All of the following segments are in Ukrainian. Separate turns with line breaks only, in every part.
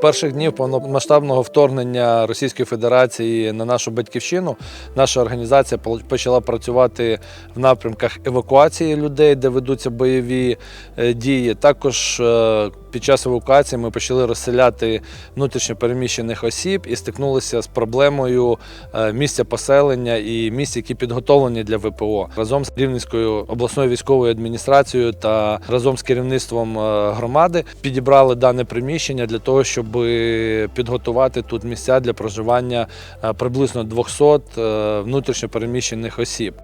перших днів повномасштабного вторгнення Російської Федерації на нашу батьківщину наша організація почала працювати в напрямках евакуації людей, де ведуться бойові е, дії. Також е, під час евакуації ми почали розселяти внутрішньопереміщених осіб і стикнулися з проблемою е, місця поселення і місць, які підготовлені для ВПО. Разом з Рівненською обласною військовою адміністрацією та разом з керівництвом е, громади підібрали дане приміщення для того, щоб підготувати тут місця для проживання е, приблизно 200 е, внутрішньопереміщених осіб.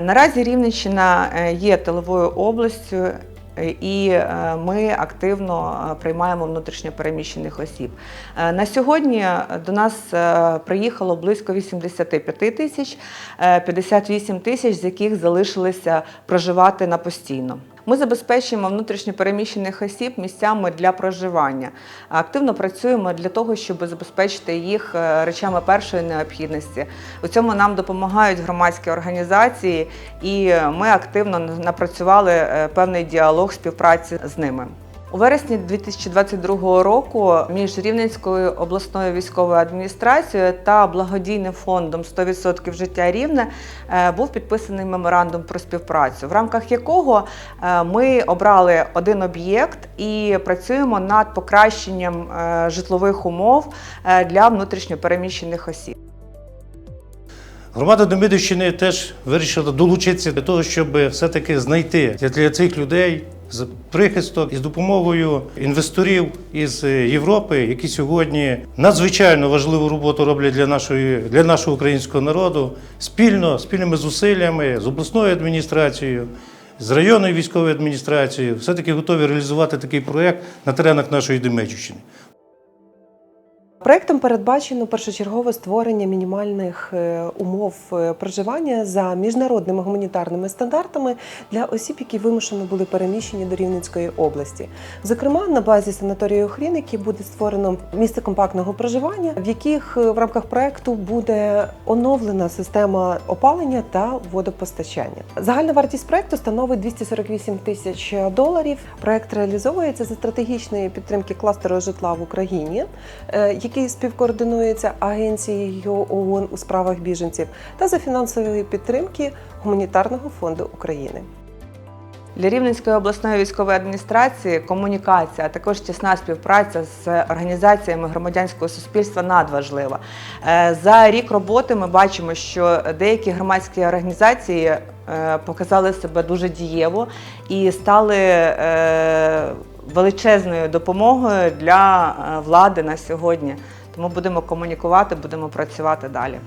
Наразі Рівненщина є тиловою областю. Е, І е, ми активно е, приймаємо внутрішньо переміщених осіб. На сьогодні до нас приїхало близько 85 тисяч, е, 58 тисяч з яких залишилися проживати на постійно. Ми забезпечуємо внутрішньо переміщених осіб місцями для проживання. Активно працюємо для того, щоб забезпечити їх е, речами першої необхідності. У цьому нам допомагають громадські організації, і ми активно напрацювали е, певний діалог співпраці з ними. У вересні 2022 року між Рівненською обласною військовою адміністрацією та благодійним фондом «100% життя рівне е, був підписаний меморандум про співпрацю, в рамках якого е, ми обрали один об'єкт і працюємо над покращенням е, житлових умов для внутрішньопереміщених осіб.
Громада Демидівщини теж вирішила долучитися для того, щоб все-таки знайти для цих людей з прихисток і з допомогою інвесторів із Європи, які сьогодні надзвичайно важливу роботу роблять для нашої для нашого українського народу, спільно спільними зусиллями з обласною адміністрацією. З районною військовою адміністрацією все-таки готові реалізувати такий проєкт на теренах нашої Демеччини.
Проектом передбачено першочергове створення мінімальних е, умов е, проживання за міжнародними гуманітарними стандартами для осіб, які вимушено були переміщені до Рівненської області. Зокрема, на базі санаторію Охріники буде створено місце компактного проживання, в яких е, в рамках проекту буде оновлена система опалення та водопостачання. Загальна вартість проекту становить 248 тисяч доларів. Проект реалізовується за стратегічної підтримки кластеру житла в Україні, який співкоординується агенцією ООН у справах біженців, та за фінансової підтримки гуманітарного фонду України.
Для Рівненської обласної військової адміністрації комунікація, а також тісна співпраця з організаціями громадянського суспільства надважлива. Е, За рік роботи ми бачимо, що деякі громадські організації е, показали себе дуже дієво і стали е, величезною допомогою для е, влади на сьогодні. Тому будемо комунікувати, будемо працювати далі.